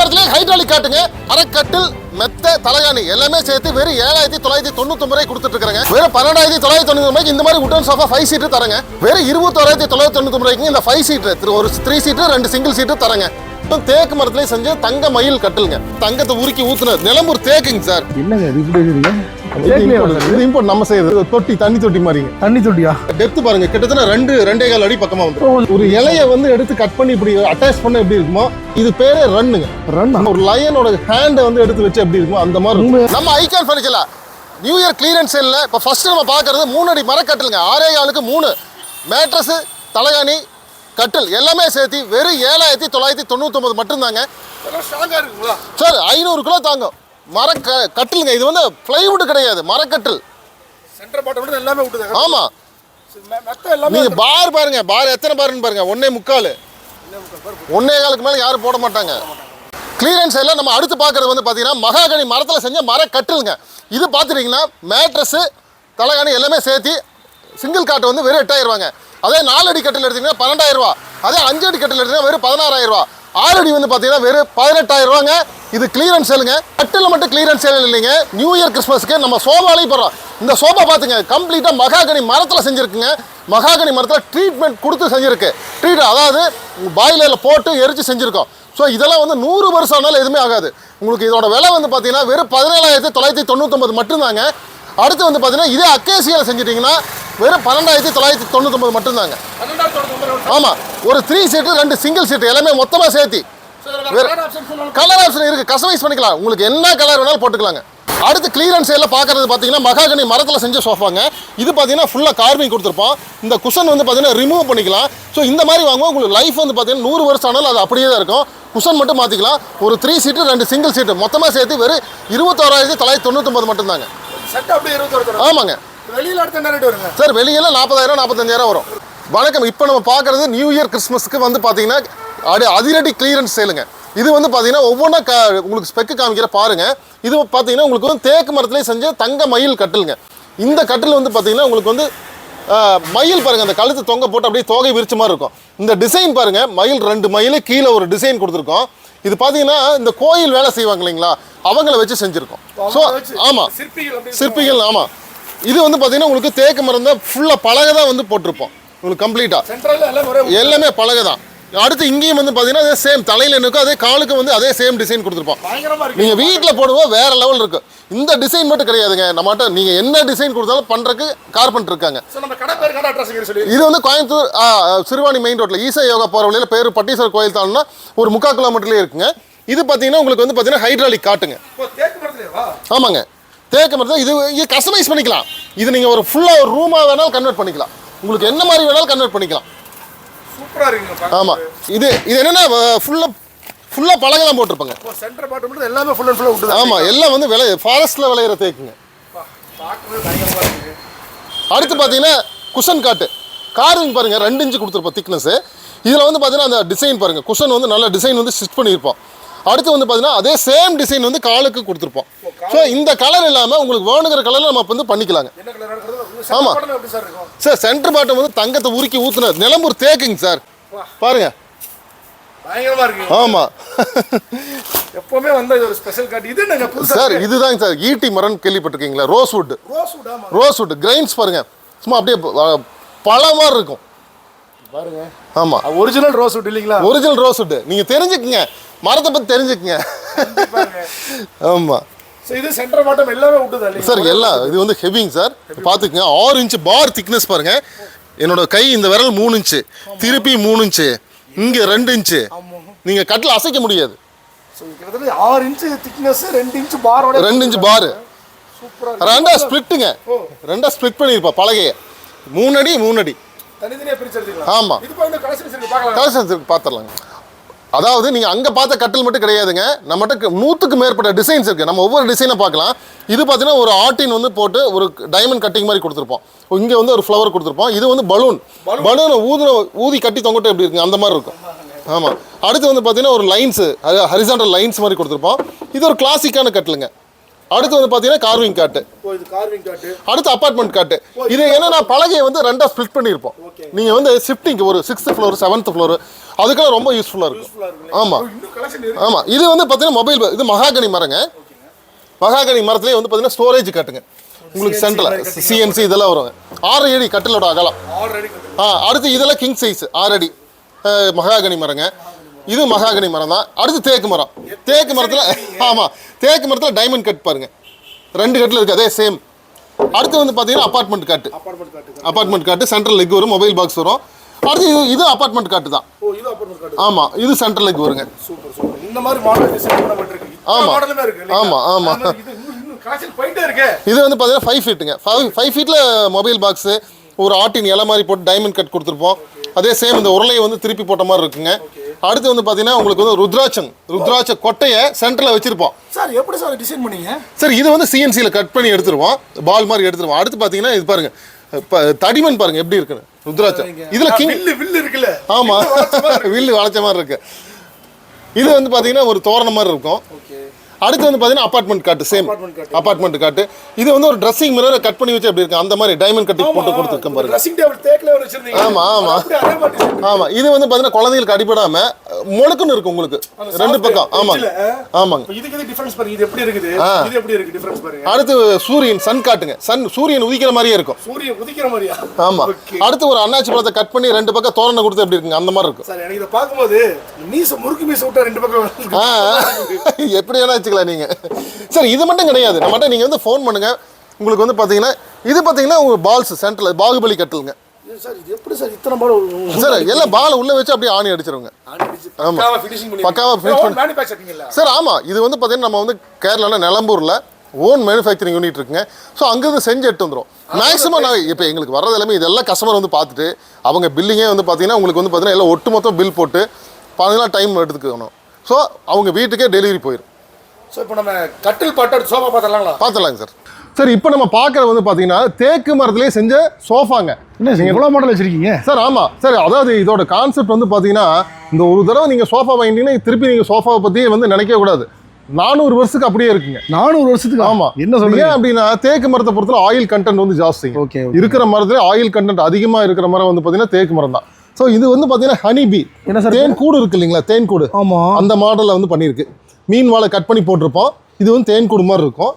மரத்திலே ஹைட்ராலிக் காட்டுங்க. மரக்கட்டில் மெத்த தலைகாணி எல்லாமே சேர்த்து வெறும் ஏழாயிரத்தி தொள்ளாயிரத்தி தொண்ணூத்தி ஒன்பது கொடுத்துட்டு இருக்காங்க வெறும் பன்னெண்டாயிரத்தி தொள்ளாயிரத்தி தொண்ணூறு இந்த மாதிரி உட்டன் சோஃபா ஃபைவ் சீட்டு தரங்க. வெறும் இருபத்தோராயிரத்தி தொள்ளாயிரத்தி தொண்ணூத்தொம்பது ரூபாய்க்கு இந்த ஃபைவ் சீட்டு ஒரு த்ரீ சீட்டு ரெண்டு சிங்கிள் சீட்டு தரங்க. தேக்கு மரத்திலே செஞ்ச தங்க மயில் கட்டலுங்க. தங்கத்தை உருக்கி ஊத்துனது நிலம்பூர் தேக்குங்க சார். என்னங்க இது இம்போர்ட் நம்ம செய்யறது. தொட்டி தண்ணி தொட்டி மாதிரிங்க தண்ணி தொட்டியா? டெப்த் பாருங்க கிட்டத்தட்ட ரெண்டு ரெண்டே கால் அடி பக்கமா வந்து ஒரு இலைய வந்து எடுத்து கட் பண்ணி இப்படி அட்டாச் பண்ண எப்படி இருக்குமோ இது பேரே ரன்னுங்க ரன் ஒரு லயனோட ஹேண்டை வந்து எடுத்து வச்சு எப்படி இருக்குமோ அந்த மாதிரி. நம்ம ஐகான் ஃபர்னிச்சர்ல நியூ இயர் கிளியரன்ஸ் சேல்ல இப்போ ஃபர்ஸ்ட் நம்ம பார்க்கறது மூணு அடி மரக்கட்டிலுங்க ஆறே ஆளுக்கு மூணு. மேட்ரஸ் தலைகாணி கட்டில் எல்லாமே சேர்த்து வெறும் ஏழாயிரத்தி தொள்ளாயிரத்தி தொண்ணூத்தொம்பது மட்டும்தாங்க. சார் ஐநூறு கிலோ தாங்கும். மர க- கட்டிலுங்க. இது வந்து பிளைவுட் கிடையாது மரக்கட்டில். சென்டர் பாட்டம் மட்டும் எல்லாமே விட்டுது. ஆமா. மெத்த எல்லாமே நீங்க பார் பாருங்க பார் எத்தனை பார்னு பாருங்க. ஒன்னே முக்கால். ஒன்னே காலுக்கு மேல யாரும் போட மாட்டாங்க. கிளியரன்ஸ் எல்லாம் நம்ம அடுத்து பார்க்கறது வந்து பார்த்தீங்கன்னா மகாகனி மரத்தில் செஞ்ச மர கட்டிலுங்க இது பார்த்துட்டீங்கன்னா மேட்ரஸு தலைகாணி எல்லாமே சேர்த்து சிங்கிள் காட்டு வந்து வெறும் எட்டாயிரம் ரூபாங்க. அதே நாலு அடி கட்டில் எடுத்தீங்கன்னா பன்னெண்டாயிரம் ரூபா. அதே அஞ்சு அடி கட்டில் எடுத்தீங்கன்னா வெறும் பதினாறாயிரம் ரூபா. ஆல்ரெடி வந்து பார்த்தீங்கன்னா வெறும் பதினெட்டாயிரம் ரூபாங்க இது கிளியரன்ஸ் சேலுங்க கட்டில் மட்டும் கிளியரன்ஸ் சேல் இல்லைங்க. நியூ இயர் கிறிஸ்மஸ்க்கு நம்ம சோபாலையும் போடுறோம். இந்த சோபா பார்த்துங்க கம்ப்ளீட்டாக மகாகனி மரத்தில் செஞ்சுருக்குங்க. மகாகனி மரத்தில் ட்ரீட்மெண்ட் கொடுத்து செஞ்சுருக்கு. ட்ரீட் அதாவது பாய்லரில் போட்டு எரிச்சு செஞ்சுருக்கோம். ஸோ இதெல்லாம் வந்து நூறு வருஷம் ஆனாலும் எதுவுமே ஆகாது. உங்களுக்கு இதோட விலை வந்து பார்த்தீங்கன்னா வெறும் பதினேழாயிரத்தி தொள்ளாயிரத்தி தொண்ணூற்றொம்பது மட்டும்தாங்க. அடுத்து வந்து பார்த்தீங்கன்னா இதே அக்கேசியில் செஞ்சிட்டிங்கன்னா வெறும் பன்னெண்டாயிரத்தி தொள்ளாயிரத்தி தொண்ணூத்தொம்பது மட்டும்தாங்க. ஆமாம் ஒரு த்ரீ சீட்டு ரெண்டு சிங்கிள் சீட்டு எல்லாமே மொத்தமாக சேர்த்தி. கலர் ஆப்ஷன் இருக்கு. கஸ்டமைஸ் பண்ணிக்கலாம். உங்களுக்கு என்ன கலர் வேணாலும் போட்டுக்கலாங்க. அடுத்து கிளியரன்ஸ் எல்லாம் பார்க்கறது பார்த்தீங்கன்னா மகாகனி மரத்தில் செஞ்ச சோஃபாங்க இது பார்த்தீங்கன்னா ஃபுல்லாக கார்விங் கொடுத்துருப்போம் இந்த குஷன் வந்து பார்த்தீங்கன்னா ரிமூவ் பண்ணிக்கலாம். ஸோ இந்த மாதிரி வாங்குவோம். உங்களுக்கு லைஃப் வந்து பார்த்தீங்கன்னா நூறு வருஷம் ஆனாலும் அது அப்படியே தான் இருக்கும். குஷன் மட்டும் மாற்றிக்கலாம் ஒரு த்ரீ சீட்டு ரெண்டு சிங்கிள் சீட்டு மொத்தமாக சேர்த்து வெறும் இருபத்தோராயிரத்தி தொள்ளாயிரத்தி தொண்ணூத்தொம்பது மட்டும்தாங்க. செட் அப்படியே இருபத்தொரு தரும் ஆமாங்க. வெளியில அடுத்த என்ன ரேட் வருங்க? சார் வெளியெல்லாம் நாற்பதாயிரம் நாற்பத்தஞ்சாயிரம் வரும். வணக்கம் இப்போ நம்ம பார்க்குறது நியூ இயர் கிறிஸ்மஸ்க்கு வந்து பார்த்தீங்கன்னா அடி அதிரடி கிளியரன்ஸ் சேலுங்க இது வந்து பார்த்தீங்கன்னா ஒவ்வொன்றா க உங்களுக்கு ஸ்பெக்கு காமிக்கிற பாருங்க. இது பார்த்தீங்கன்னா உங்களுக்கு வந்து தேக்கு மரத்துலேயே செஞ்ச தங்க மயில் கட்டிலுங்க. இந்த கட்டில் வந்து பார்த்தீங்கன்னா உங்களுக்கு வந்து மயில் பாருங்க அந்த கழுத்து தொங்க போட்டு அப்படியே தோகை விரிச்ச மாதிரி இருக்கும். இந்த டிசைன் பாருங்க மயில் ரெண்டு மயில் கீழே ஒரு டிசைன் கொடுத்துருக்கோம். இது பார்த்தீங்கன்னா இந்த கோயில் வேலை செய்வாங்க இல்லைங்களா? அவங்கள வச்சு செஞ்சுருக்கோம். ஸோ ஆமாம் சிற்பிகள் ஆமாம் இது வந்து பார்த்தீங்கன்னா உங்களுக்கு தேக்கு மரம் தான் ஃபுல்லாக பலகை தான் வந்து போட்டிருப்போம். உங்களுக்கு கம்ப்ளீட்டாக எல்லாம் பலகை தான். அடுத்து இங்கேயும் வந்து பார்த்தீங்கன்னா அதே சேம் தலையில் இருக்கும் அதே காலுக்கு வந்து அதே சேம் டிசைன் கொடுத்துருப்போம் நீங்கள் வீட்டில் போடுவோம் வேற லெவல் இருக்கு. இந்த டிசைன் மட்டும் கிடையாதுங்க. நம்மகிட்ட நீங்கள் என்ன டிசைன் கொடுத்தாலும் பண்ணுறதுக்கு கார்பெண்டர் இருக்காங்க. இது வந்து கோயம்புத்தூர் சிறுவாணி மெயின் ரோட்டில் ஈசா யோகா போகிற வழியில் பேர் பட்டீஸ்வரர் கோயில் தாண்டினா ஒரு முக்கால் கிலோமீட்டர்லேயே இருக்குங்க. இது பார்த்தீங்கன்னா உங்களுக்கு வந்து பார்த்தீங்கன்னா ஹைட்ராலிக் காட்டுங்க. ஆமாங்க. தேக்கு மரத்தில் இது கஸ்டமைஸ் பண்ணிக்கலாம். இது நீங்கள் ஒரு ஃபுல்லாக ஒரு ரூமாக வேணாலும் கன்வெர்ட் பண்ணிக்கலாம். உங்களுக்கு என்ன மாதிரி வேணாலும் கன்வெர்ட் பண்ணிக்கலாம். சூப்பரா இருக்குங்க ஆமாம் இது இது என்னென்னா ஃபுல்லாக ஃபுல்லாக பழகெல்லாம் போட்டிருப்பாங்க. சென்டர் பாட்டம் மட்டும் எல்லாமே ஃபுல் அண்ட் ஃபுல்லாக விட்டுது ஆமாம் எல்லாம் வந்து விளை ஃபாரஸ்ட்டில் விளையிற தேக்குங்க. அடுத்து பார்த்தீங்கன்னா குஷன் காட்டு. கார்விங் பாருங்கள் ரெண்டு இன்ச்சு கொடுத்துருப்போம் திக்னஸ் இதில் வந்து பார்த்தீங்கன்னா அந்த டிசைன் பாருங்கள் குஷன் வந்து நல்ல டிசைன் வந்து ஸ்டிச் பண்ணியிருப்போம். அடுத்து வந்து பார்த்தீங்கன்னா அதே சேம் டிசைன் வந்து காலுக்கு கொடுத்துருப்போம். ஸோ இந்த கலர் இல்லாமல் உங்களுக்கு வேணுங்கிற கலரில் நம்ம வந்து பண்ணிக்கலாங்க. ஆமா. எப்படி சார் சென்டர் பாட்டம் வந்து தங்கத்தை உருக்கி ஊற்றுனது நிலம்பூர் தேக்குங்க சார் பாருங்க. ஆமாம் எப்பவுமே வந்து ஒரு ஸ்பெஷல் கார்டு இது என்னங்க சார் இதுதாங்க சார் ஈட்டி மரம் கேள்விப்பட்டிருக்கீங்களா? ரோஸ் வுட் ரோஸ் வுட் ஆமா. ரோஸ் வுட் கிரைன்ஸ் பாருங்க. சும்மா அப்படியே ப- பழ மாதிரி இருக்கும். பாருங்க. ஆமாம் ஒரிஜினல் ரோஸ் வுட் இல்லைங்களா? ஒரிஜினல் ரோஸ் வுட் நீங்கள் தெரிஞ்சுக்குங்க. மரத்தை பற்றி தெரிஞ்சுக்குங்க. ஆமாம் இது சென்டர் பாட்டம் எல்லாமே விட்டுதா சார் எல்லாம் இது வந்து ஹெவிங் சார் பார்த்துக்குங்க ஆறு இன்ச்சு பார் திக்னஸ் பாருங்க. என்னோட கை இந்த விரல் மூணு இன்ச்சு திருப்பி மூணு இன்ச்சு இங்கே ரெண்டு இன்ச்சு நீங்கள் கட்டில் அசைக்க முடியாது. ஆறு இன்ச்சு திக்னஸ் ரெண்டு இன்ச்சு பாரோட ரெண்டு இன்ச்சு பாரு ரெண்டா ஸ்ப்ளிட்டுங்க ரெண்டா ஸ்ப்ளிட் பண்ணியிருப்பா பலகையை. மூணு அடி மூணு அடி. தனித்தனியா பிரிச்சு எடுத்துக்கலாம். ஆமா. இது போய் இந்த கலெக்ஷன்ஸ் இருக்கு பார்த்துடலாங்க அதாவது நீங்கள் அங்கே பார்த்த கட்டில் மட்டும் கிடையாதுங்க. நம்மகிட்ட நூற்றுக்கு மேற்பட்ட டிசைன்ஸ் இருக்குது நம்ம ஒவ்வொரு டிசைனை பார்க்கலாம். இது பார்த்தீங்கன்னா ஒரு ஆட்டின் வந்து போட்டு ஒரு டைமண்ட் கட்டிங் மாதிரி கொடுத்துருப்போம். இங்கே வந்து ஒரு ஃப்ளவர் கொடுத்துருப்போம். இது வந்து பலூன் பலூனை ஊதுன ஊதி கட்டி தொங்கிட்டு எப்படி இருக்குங்க? அந்த மாதிரி இருக்கும். ஆமாம் அடுத்து வந்து பார்த்தீங்கன்னா ஒரு லைன்ஸு ஹரிசாண்டல் லைன்ஸ் மாதிரி கொடுத்துருப்போம். இது ஒரு கிளாசிக்கான கட்டிலுங்க. அடுத்து வந்து பார்த்தீங்கன்னா கார்விங் காட்டு. அடுத்து அபார்ட்மெண்ட் காட்டு. இது என்னன்னா பலகையை வந்து ரெண்டா ஸ்ப்ளிட் பண்ணியிருப்போம். Okay. நீங்க வந்து ஷிஃப்டிங் ஒரு சிக்ஸ்த் ஃப்ளோர் செவன்த் ஃப்ளோர் அதுக்கெல்லாம் ரொம்ப யூஸ்ஃபுல்லா இருக்கும். யூஸ்ஃபுல்லா இருக்குல்ல ஆமா. ஓ, இன்னும் கலெக்ஷன் இருக்கு ஆமா. இது வந்து பார்த்தீங்கன்னா மொபைல் இது மகாகனி மரங்க. மகாகனி மரத்துலேயே வந்து பார்த்தீங்கன்னா ஸ்டோரேஜ் காட்டுங்க. உங்களுக்கு சென்டரில். சிஎன்சி இதெல்லாம் வரும். ஆறு அடி கட்டிலோட அகலம். ஆ அடுத்து இதெல்லாம் கிங் சைஸ் ஆறு அடி. மகாகனி மரங்க. இது மகாகனி மரம் தான். அடுத்து தேக்கு மரம். தேக்கு மரத்தில் ஆமாம் தேக்கு மரத்தில் டைமண்ட் கட் பாருங்க. ரெண்டு கட்டில் இருக்குது அதே சேம் அடுத்து வந்து பார்த்தீங்கன்னா அப்பார்ட்மெண்ட் காட்டு அப்பார்ட்மெண்ட் காட்டு சென்ட்ரல் லெக் வரும் மொபைல் பாக்ஸ் வரும். அடுத்து இது இது அப்பார்ட்மெண்ட் காட்டு தான். ஆமாம் இது சென்ட்ரல் லெக் வருங்க. இந்த மாதிரி மாடல் டிசைன் பண்ணப்பட்டிருக்கு ஆமா. மாடலுமே இருக்கு இல்லைங்களா? ஆமா, ஆமா. அது மாதிரி இது இன்னும் இன்னும் கலெக்ஷன் போயிட்டே இருக்கு. இது வந்து பார்த்தீங்கன்னா ஃபைவ் ஃபீட்டுங்க ஃபைவ் ஃபைவ் ஃபீட்டில் மொபைல் பாக்ஸு ஒரு ஆட்டின் இலை மாதிரி போட்டு டைமண்ட் கட் கொடுத்துருப்போம். அதே சேம் இந்த உருளையை வந்து திருப்பி போட்ட மாதிரி இருக்குங்க. அடுத்து வந்து பார்த்தீங்கன்னா உங்களுக்கு வந்து ருத்ராட்சம் ருத்ராட்ச கொட்டையை சென்டரில் வச்சிருப்போம். சார் எப்படி சார் டிசைன் பண்ணீங்க? சரி இது வந்து சிஎன்சியில் கட் பண்ணி எடுத்துருவோம். பால் மாதிரி எடுத்துருவோம். அடுத்து பார்த்தீங்கன்னா இது பாருங்க. இப்போ தடிமன் பாருங்க எப்படி இருக்குன்னு? ருத்ராட்சம். இதில் கிங் வில்லு வில்லு இருக்குல்ல. ஆமா. வில்லு வளைச்ச மாதிரி இருக்கு. இது வந்து பார்த்தீங்கன்னா ஒரு தோரணம் மாதிரி இருக்கும். ஓகே. அடுத்து வந்து பார்த்தீங்கன்னா அப்பார்ட்மெண்ட் காட்டு சேம். அப்பார்ட்மெண்ட் காட்டு. இது வந்து ஒரு ட்ரெஸ்ஸிங் மிரரை கட் பண்ணி வச்சு அப்படி இருக்கு? அந்த மாதிரி டைமண்ட் கட்டி போட்டு கொடுத்துருக்கேன் பாருங்க. ட்ரெஸ்ஸிங் டேபிள் தேக்ல வச்சிருந்தீங்க. ஆமா, ஆமா. ஆமா. இது வந்து பார்த்தீங்கன்னா குழந்தைகளுக்கு அடிபடாம முழுக்குன்னு இருக்கும் உங்களுக்கு. ரெண்டு பக்கம். ஆமாங்க. ஆமாங்க. இப்ப இதுக்கு இது டிஃபரன்ஸ் பாருங்க? இது எப்படி இருக்குது? இது எப்படி இருக்கு டிஃபரன்ஸ் பாருங்க. அடுத்து சூரியன் சன் காட்டுங்க. சன் சூரியன் உதிக்கிற மாதிரியே இருக்கும். சூரியன் உதிக்கிற மாதிரியா? ஆமா. அடுத்து ஒரு அண்ணாச்சி பழத்தை கட் பண்ணி ரெண்டு பக்கம் தோரணை கொடுத்து எப்படி இருக்குங்க? அந்த மாதிரி இருக்கும். சார் எனக்கு இதை பார்க்கும்போது மீச முறுக்கு மீச விட்டா ரெண்டு பக்கம் எப்படி வேணா வச்சுக்கலாம் நீங்க. சரி இது மட்டும் கிடையாது. நம்மகிட்ட நீங்க வந்து ஃபோன் பண்ணுங்க. உங்களுக்கு வந்து பாத்தீங்கன்னா இது பாத்தீங்கன்னா உங்க பால்ஸ் சென்டர்ல பாகுபலி கட்டலுங்க சார் இது எப்படி சார் இத்தனை மாடல் சார் எல்லாம் பால் உள்ள வச்சு அப்படியே ஆணி அடிச்சிருங்க பண்ணி பக்காவா finish பண்ணி- சார் ஆமா. இது வந்து பாத்தீங்கன்னா நம்ம வந்து கேரளால நிலம்பூர்ல ஓன் மேனுஃபேக்சரிங் யூனிட் இருக்குங்க. ஸோ அங்கேருந்து செஞ்சு எடுத்து வந்துடும் மேக்ஸிமம் நான் இப்போ எங்களுக்கு வர்றது எல்லாமே இதெல்லாம் கஸ்டமர் வந்து பார்த்துட்டு அவங்க பில்லிங்கே வந்து பார்த்தீங்கன்னா உங்களுக்கு வந்து பார்த்தீங்கன்னா எல்லாம் ஒட்டுமொத்தம் பில் போட்டு பதினெல்லாம் டைம் எடுத்துக்கணும். ஸோ அவங்க வீட்டுக்கே டெலிவரி போயிடும் ஸோ இப்போ நம்ம கட்டில் பாட்டு சோஃபா பார்த்துலாங்களா பார்த்துலாங்க சார். சார் இப்போ நம்ம பார்க்குறது வந்து பார்த்தீங்கன்னா தேக்கு மரத்துலேயே செஞ்ச சோஃபாங்க. என்ன சார் இவ்வளோ மாடல் வச்சிருக்கீங்க? சார் ஆமாம் சார் அதாவது இதோட கான்செப்ட் வந்து பார்த்தீங்கன்னா இந்த ஒரு தடவை நீங்கள் சோஃபா வாங்கிட்டீங்கன்னா திருப்பி நீங்கள் சோஃபாவை பற்றி வந்து நினைக்கவே கூடாது. நானூறு வருஷத்துக்கு அப்படியே இருக்குங்க. நானூறு வருஷத்துக்கு? ஆமா. என்ன சொல்றீங்க? ஏன் அப்படின்னா தேக்கு மரத்தை பொறுத்தவரை ஆயில் கண்டென்ட் வந்து ஜாஸ்தி ஓகே இருக்கிற மரத்துல ஆயில் கண்டென்ட் அதிகமா இருக்கிற மரம் வந்து பாத்தீங்கன்னா தேக்கு மரம் தான். ஸோ இது வந்து பாத்தீங்கன்னா ஹனி பீ என்ன சார் தேன் கூடு இருக்கு இல்லைங்களா தேன் கூடு. ஆமா. அந்த மாடல்ல வந்து பண்ணியிருக்கு. மீன் வாழை கட் பண்ணி போட்டிருப்போம். இது வந்து தேன் கூடு மாதிரி இருக்கும்.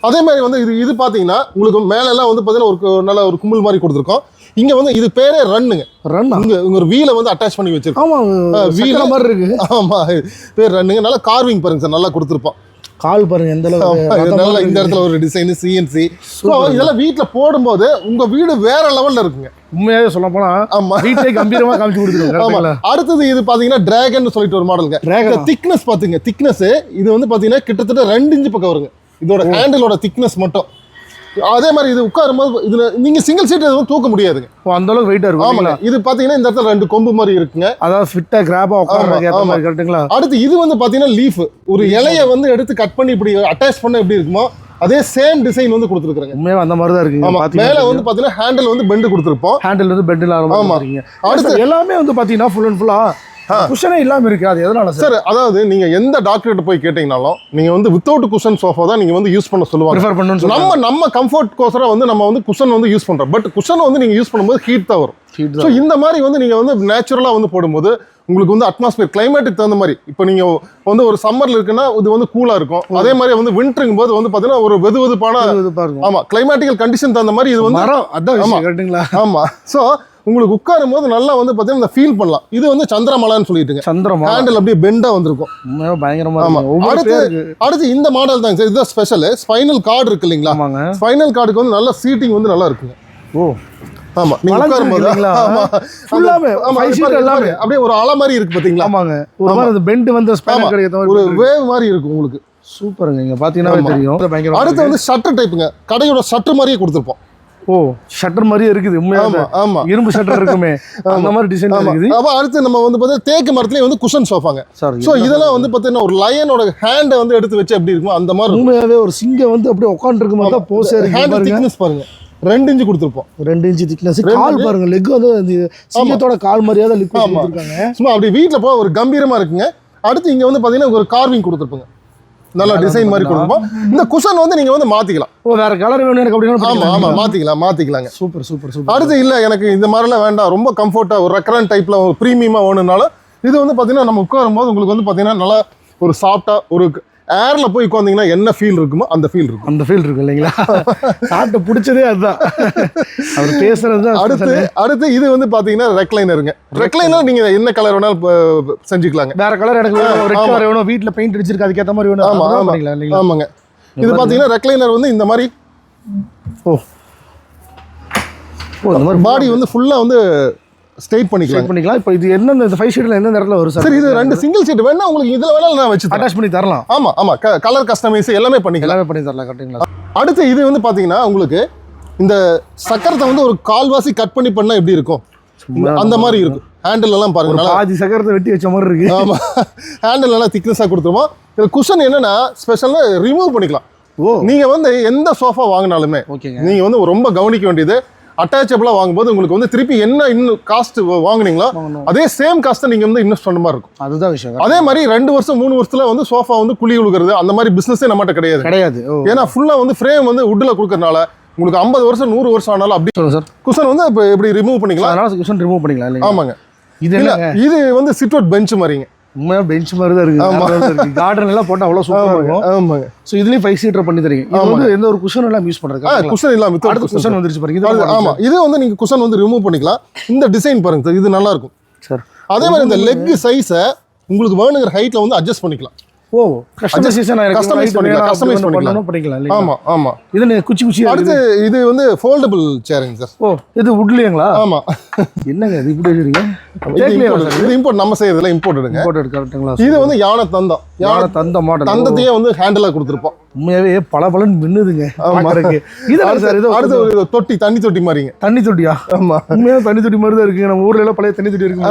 அதே மாதிரி வந்து இது இது பார்த்தீங்கன்னா உங்களுக்கு மேலெல்லாம் வந்து பார்த்தீங்கன்னா ஒரு நல்ல ஒரு கும்பல் மாதிரி கொடுத்துருக்கோம். இங்கே வந்து இது பேரே ரன்னுங்க. ரன் இங்கே இங்கே ஒரு வீலை வந்து அட்டாச் பண்ணி வச்சிருக்கோம். ஆமா வீல- மாதிரி இருக்கு. ஆமா பேர் ரன்னுங்க. நல்லா கார்விங் பாருங்க சார் நல்லா கொடுத்துருப்போம். கால் பாருங்க எந்த அளவுக்கு இந்த. இடத்துல ஒரு டிசைன் சிஎன்சி இதெல்லாம் வீட்ல போடும்போது உங்க வீடு வேற லெவல்ல இருக்குங்க. உண்மையாவே சொல்ல போனா ஆமா. வீட்டை கம்பீரமா காமிச்சு ஆமா. கொடுத்துருவோம் அடுத்தது இது பாத்தீங்கன்னா டிராகன் சொல்லிட்டு ஒரு மாடலுங்க இந்த திக்னஸ் பாத்துங்க திக்னஸ் இது வந்து பாத்தீங்கன்னா கிட்டத்தட்ட ரெண்டு இன்ச்சு பக்கம் வருங்க. இதோட ஹேண்டிலோட திக்னஸ் மட்டும். அதே மாதிரி இது உட்காரும்போது இதுல நீங்க சிங்கிள் சீட் எதுவும் தூக்க முடியாதுங்க. அந்த அளவுக்கு வெயிட்டா இருக்கும் ஆமாங்க? இது பாத்தீங்கன்னா இந்த இடத்துல ரெண்டு கொம்பு மாதிரி இருக்குங்க. அதாவது ஃபிட்டா கிராபா உட்கார்றதுக்கு ஏத்த ஆமா. மாதிரி கரெக்ட்டுங்களா அடுத்து இது வந்து பாத்தீங்கன்னா லீஃப் ஒரு இலைய வந்து எடுத்து கட் பண்ணி இப்படி அட்டாச் பண்ண எப்படி இருக்குமோ அதே சேம் டிசைன் வந்து கொடுத்துருக்காங்க உண்மையாவே அந்த மாதிரி தான் இருக்கு ஆமா. மேல வந்து பாத்தீங்கன்னா ஹேண்டில் வந்து பெண்டு கொடுத்துருப்போம். ஹேண்டில் வந்து பெட்டில் ஆமா. ஆரம்பிச்சிருக்கீங்க அடுத்து எல்லாமே வந்து பாத்தீங்கன்னா ஃபுல் அண்ட் ஃபுல்லா குஷனே இல்லாம இருக்கு அது எதனால சார்? அதாவது நீங்க எந்த டாக்டர்கிட்ட போய் கேட்டீங்கனாலும் நீங்க வந்து வித்தவுட் குஷன் சோஃபா தான் நீங்க வந்து யூஸ் பண்ண சொல்லுவாங்க. ப்ரிஃபர் சொல்லுவாங்க நம்ம நம்ம கம்ஃபர்ட் கோசரம் வந்து நம்ம வந்து குஷன் வந்து யூஸ் பண்றோம். பட் குஷன் வந்து நீங்க யூஸ் பண்ணும்போது ஹீட் தான் வரும். ஸோ இந்த மாதிரி வந்து நீங்க வந்து நேச்சுரலா வந்து போடும்போது உங்களுக்கு வந்து அட்மாஸ்பியர் கிளைமேட்டுக்கு தகுந்த மாதிரி இப்போ நீங்க வந்து ஒரு சம்மர்ல இருக்குன்னா இது வந்து கூலா இருக்கும். அதே மாதிரி வந்து வின்டருங்கும் போது வந்து பாத்தீங்கன்னா ஒரு வெது வெதுப்பான இது பாருங்க ஆமா கிளைமேட்டிக்கல் கண்டிஷன் தகுந்த மாதிரி இது வந்து அதான் ஆமா. விஷயம் கரெக்ட்டுங்களா? ஆமா. ஸோ உங்களுக்கு உட்காரும் போது நல்லா வந்து பாத்தீங்கன்னா ஃபீல் பண்ணலாம். இது வந்து சந்திரமலான்னு சொல்லிட்டுங்க. சந்திரமா ஹேண்டில் அப்படியே பெண்டா வந்திருக்கும். பயங்கரமா ஆமா. இருக்கு. ஒவ்வொரு அடுத்து அடுத்து இந்த மாடல் தாங்க சார். இதுதான் ஸ்பெஷல் ஸ்பைனல் கார்டு இருக்கு இல்லைங்களா? ஸ்பைனல் கார்டுக்கு வந்து நல்ல சீட்டிங் வந்து நல்லா இருக்குங்க. ஓ. ஆமா. நீங்க உட்காரும்போது இல்லைங்களா? ஆமா. ஃபுல்லாமே, ஆமா எல்லாமே. அப்படியே ஒரு அலை மாதிரி இருக்கு பாத்தீங்களா ஆமாங்க. ஒரு மாதிரி அந்த பெண்ட் வந்து. ஸ்பைனல் கிடைக்கிற ஒரு வேவ் மாதிரி இருக்கும் உங்களுக்கு. சூப்பருங்க. இங்க பாத்தீங்கன்னாவே ஆமா. தெரியும். அடுத்து வந்து ஷட்டர் டைப்புங்க கடையோட ஷட்டர் மாதிரியே கொடுத்துருப்போம். ஓ ஷட்டர் மாதிரியே இருக்குது ஆமா உண்மையாவே ஆமா இரும்பு ஷட்டர் இருக்குமே. அந்த மாதிரி டிசைன் இருக்குது. அப்ப அடுத்து நம்ம வந்து பார்த்தா தேக்கு மரத்துலயே வந்து குஷன் சோஃபாங்க சாரி ஸோ இதெல்லாம் வந்து பார்த்தீங்கன்னா ஒரு லயனோட ஹேண்டை வந்து எடுத்து வச்சு எப்படி இருக்குமோ அந்த மாதிரி உண்மையாவே ஒரு சிங்கம் வந்து அப்படியே உட்காந்துருக்கு மாதிரி தான் போஸே இருக்கு ஹேண்ட் திக்னஸ் பாருங்க. ரெண்டு இன்ச்சு கொடுத்துருப்போம். ரெண்டு இன்ச்சு திக்னஸ் கால். பாருங்க லெக் வந்து அந்த சிங்கத்தோட கால் மாதிரியே தான் லிக்விட் ஆமா. கொடுத்துருக்காங்க சும்மா அப்படி வீட்டில் போக ஒரு கம்பீரமா இருக்குங்க. அடுத்து இங்க வந்து பார்த்தீங்கன்னா ஒரு கார்விங் கொடுத்துருப்பாங்க. நல்லா டிசைன் மாதிரி கொடுப்போம். இந்த குஷன் வந்து நீங்க வந்து மாத்திக்கலாம். ஓ வேற கலர் வேணும் எனக்கு அப்படின்னா ஆமா ஆமா மாத்திக்கலாம் மாத்திக்கலாங்க. Super super super. அடுத்து இல்ல எனக்கு இந்த மாதிரிலாம் வேண்டாம். ரொம்ப கம்ஃபர்ட்டா ஒரு ரெக்கரன் டைப்ல ஒரு ப்ரீமியமா வேணும்னாலும் இது வந்து பாத்தீங்கன்னா நம்ம உட்காரும் போது உங்களுக்கு வந்து பாத்தீங்கன்னா நல்லா ஒரு சாஃப்டா ஒரு ஏர்ல போய் உட்காந்தீங்கன்னா என்ன ஃபீல் இருக்குமோ அந்த ஃபீல் இருக்கும். அந்த ஃபீல் இருக்கு இல்லைங்களா? சாப்பிட்டு பிடிச்சதே அதுதான். அவர் பேசுறது தான் அடுத்து அடுத்து இது வந்து பாத்தீங்கன்னா ரெக்லைனருங்க ரெக்லைனர் நீங்க என்ன கலர் வேணாலும் செஞ்சுக்கலாங்க. வேற கலர் எனக்கு ரெட் கலர் வேணும். வீட்ல பெயிண்ட் அடிச்சிருக்கு அதுக்கேத்த மாதிரி வேணும். ஆமா, அதுதான் ஆமா. பண்ணிக்கலாம் இல்லைங்களா? ஆமாங்க. இது பாத்தீங்கன்னா ரெக்லைனர் வந்து இந்த மாதிரி. ஓ. ஓ இந்த மாதிரி பாடி வந்து ஃபுல்லா வந்து ஸ்ட்ரைட் பண்ணிக்கலாம். பண்ணிக்கலாம். இப்போ இது என்னென்ன இந்த ஃபைவ் ஷீட்ல எந்தெந்த இடத்துல வரும் சார் இது ரெண்டு சிங்கிள் சீட் வேணா உங்களுக்கு இதுல வேணாலும் நான் வச்சு. அட்டாச் பண்ணி தரலாம். ஆமா ஆமா. கலர் கஸ்டமைஸ் எல்லாமே பண்ணிக்கலாம். எல்லாமே பண்ணி தரலாம் கரெக்டுங்களா அடுத்து இது வந்து பாத்தீங்கன்னா உங்களுக்கு இந்த சக்கரத்தை வந்து ஒரு கால்வாசி கட் பண்ணி பண்ணா எப்படி இருக்கும்? அந்த மாதிரி இருக்கும். ஹேண்டில் எல்லாம் பாருங்க பாதி சக்கரத்தை வெட்டி வச்ச மாதிரி இருக்கு. ஆமா. ஹேண்டில் நல்லா திக்னஸாக கொடுத்துருவோம் இது குஷன் என்னன்னா ஸ்பெஷலாக ரிமூவ் பண்ணிக்கலாம். ஓ. நீங்க வந்து எந்த சோஃபா வாங்கினாலுமே ஓகேங்க. நீங்க வந்து ரொம்ப கவனிக்க வேண்டியது அட்டாச்சபிளா வாங்கும்போது உங்களுக்கு வந்து திருப்பி என்ன இன்னும் காஸ்ட் வாங்குனீங்களோ. அதே சேம் காஸ்ட்டை நீங்க வந்து இன்வெஸ்ட் பண்ண மாதிரி இருக்கும். அதுதான் விஷயம். அதே மாதிரி ரெண்டு வருஷம் மூணு வருஷத்துல வந்து சோஃபா வந்து குழி உழுகிறது அந்த மாதிரி பிசினஸே நம்மகிட்ட கிடையாது. கிடையாது. ஏன்னா ஃபுல்லா வந்து ஃப்ரேம் வந்து உட்ல கொடுக்கறனால உங்களுக்கு ஐம்பது வருஷம் நூறு வருஷம் ஆனாலும் அப்படி சொல்லுங்க சார். குஷன் வந்து இப்போ எப்படி ரிமூவ் பண்ணிக்கலாம்? அதனால கொஸ்டின் ரிமூவ் பண்ணிக்கலாம் ஆமாங்க. இது இது வந்து சிட் அவுட் பெஞ்ச் மாதிரிங்க. உண்மையா பெஞ்ச் மாதிரி தான் இருக்கு. கார்டன் எல்லாம் போட்டா அவ்வளவு சூப்பரா இருக்கும். ஆமாங்க. ஸோ இதுலயும் ஃபைவ் சீட்டர் பண்ணி தரீங்க. இது வந்து எந்த ஒரு குஷன் எல்லாம் யூஸ் ஆ பண்றது குஷன் இல்லாம அடுத்த. குஷன் வந்துருச்சு பாருங்க. இது அது- ஆமா. இது வந்து நீங்க குஷன் வந்து ரிமூவ் பண்ணிக்கலாம். இந்த டிசைன் பாருங்க சார். இது நல்லா இருக்கும். சார். அதே மாதிரி இந்த லெக் சைஸை உங்களுக்கு வேணுங்கிற ஹைட்ல வந்து அட்ஜஸ்ட் பண்ணிக்கலாம். ஓ கஸ்டமைசேஷன் customize பண்ணிக்கலாம், customize பண்ணிக்கலாம். பண்ணிக்கலாம் ஆமா ஆமா. இது குச்சி குச்சியா அடுத்து இது வந்து ஃபோல்டபுள் சேருங்க சார். ஓ இது வுட்லியங்களா ஆமா. என்னங்க இது இப்படி வச்சிருக்கீங்க? இது இம்போர்ட் நம்ம செய்யறதுல இம்போர்ட்டுங்க போட்டோ எடுக்கட்டுங்களா இது வந்து யானை தந்தம் யானை தந்த மாடல் தந்தத்தையே வந்து ஹேண்டிலா கொடுத்துருப்போம். உண்மையாவே பல பலன் மின்னுதுங்க இது சார் இது அடுத்து தொட்டி தண்ணி தொட்டி மாதிரிங்க. தண்ணி தொட்டியா? ஆமா. உண்மையா தண்ணி தொட்டி மாதிரி தான் இருக்குங்க. நம்ம ஊர்ல எல்லாம் பழைய தண்ணி தொட்டி இருக்கு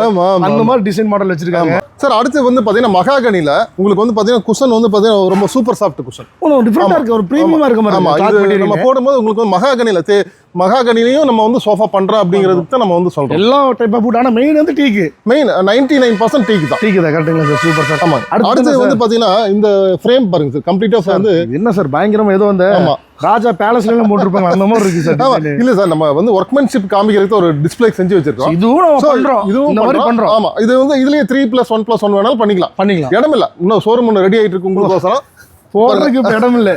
அந்த மாதிரி டிசைன் மாடல் வச்சிருக்காங்க. சார் அடுத்து வந்து பாத்தீங்கன்னா மகாகனில உங்களுக்கு வந்து குஷன் வந்து பாத்தீங்கன்னா ரொம்ப சூப்பர் சாஃப்ட் குஷன் ஒன்றும் டிஃப்ரெண்டா இருக்கு. ஒரு பிரீமியமா இருக்க மாதிரி இது. நம்ம போடும்போது உங்களுக்கு வந்து மகாகனில தே மகாகனிலையும் நம்ம வந்து சோஃபா பண்றோம் அப்படிங்கிறதுக்கு தான் நம்ம வந்து சொல்றோம். எல்லா டைப் ஆஃப் ஃபுட் ஆனா மெயின் வந்து டீக்கு மெயின் நைன்டி நைன் பர்சன்ட் டீக்கு தான். டீக்கு தான் கரெக்டுங்களா சார் சூப்பர் சார் ஆமா. அடுத்து அடுத்து என்ன வந்து பாத்தீங்கன்னா இந்த ஃப்ரேம் பாருங்க சார் கம்ப்ளீட்டா வந்து என்ன சார் பயங்கரமா ஏதோ அந்த ஆமா. ராஜா பேலஸ்ல எல்லாம் போட்டிருப்பாங்க அந்த மாதிரி இருக்கு சார். இல்ல சார் நம்ம வந்து ஒர்க்மேன்ஷிப் காமிக்கிறதுக்கு ஒரு டிஸ்ப்ளே செஞ்சு வச்சிருக்கோம். இதுவும் நம்ம பண்றோம். இதுவும் இந்த மாதிரி பண்றோம். ஆமா. இது வந்து இதுலயே three plus one plus one வேணாலும் பண்ணிக்கலாம். பண்ணிக்கலாம். இடம் இல்ல. இன்னும் ஷோரூம் ஒன்று ரெடி ஆயிட்டு இருக்கு உங்களுக்கு போடுறதுக்கு இப்ப இடம் இல்ல.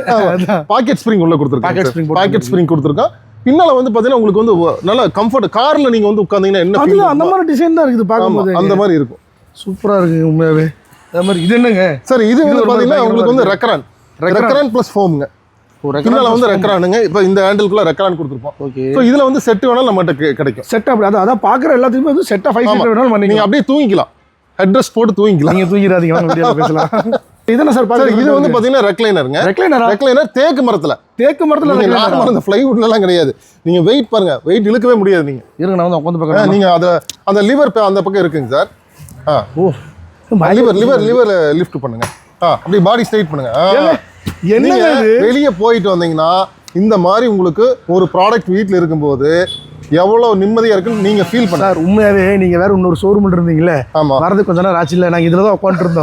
பாக்கெட் ஸ்ப்ரிங் உள்ள கொடுத்துருக்கோம் போட்டு பாக்கெட் ஸ்ப்ரிங் கொடுத்துருக்கோம். பின்னால வந்து பாத்தீங்கன்னா உங்களுக்கு வந்து நல்ல கம்ஃபர்ட் கார்ல நீங்க வந்து உட்கார்ந்தீங்கன்னா என்ன அந்த மாதிரி டிசைன் தான் இருக்குது பார்க்கும்போது. அந்த மாதிரி இருக்கும். சூப்பரா இருக்கு உண்மையாவே. அதே மாதிரி இது என்னங்க? சரி இது வந்து பாத்தீங்கன்னா உங்களுக்கு வந்து ரெக்கரான் ரெக்கரான் பிளஸ் ஃபோமுங்க பின்னால வந்து ரெக்கரானுங்க இப்போ இந்த ஹேண்டிலுக்குள்ள ரெக்கரான் கொடுத்துருப்போம். ஓகே ஸோ இதுல வந்து செட் வேணாலும் நம்மகிட்ட கிடைக்கும். செட் அப்படி அதான் அதான் பாக்குற எல்லாத்துக்குமே வந்து செட்டா ஃபைவ். சீட்டர் வேணாலும் நீங்க பண்ணிக்கலாம் அப்படியே தூங்கிக்கலாம். ஹெட்ரஸ் போட்டு தூங்கிக்கலாம். நீங்க தூங்கிடாதீங்க பேசலாம். இது என்ன சார் பாக்குறது இது வந்து பாத்தீங்கன்னா ரெக்லைனருங்க. ரெக்லைனரா? ரெக்லைனர் தேக்கு மரத்துல. தேக்கு மரத்துல நீங்க? நார்மல் அந்த ஃப்ளைவுட்ல எல்லாம் கிடையாது. நீங்க வெயிட் பாருங்க. வெயிட் இழுக்கவே முடியாது நீங்க. இருங்க நான் வந்து உட்காந்து பார்க்கறேன் நீங்க அத அந்த லிவர் அந்த பக்கம் இருக்குங்க சார். ஆ. ஓ லிவர் லிவர் லிவர் லிஃப்ட் பண்ணுங்க. ஆ அப்படியே பாடி ஸ்ட்ரைட் பண்ணுங்க. இது? வெளியே போயிட்டு வந்தீங்கன்னா இந்த மாதிரி உங்களுக்கு ஒரு ப்ராடக்ட் வீட்ல இருக்கும்போது எவ்வளவு நிம்மதியா இருக்குன்னு நீங்க ஃபீல் பண்ண. சார் உண்மையாவே நீங்க வேற இன்னொரு ஷோரூம் இருந்தீங்கல்ல ஆமா. வரது கொஞ்ச நேரம் ஆச்சு இல்ல நாங்க இதுல தான்? உட்காரும்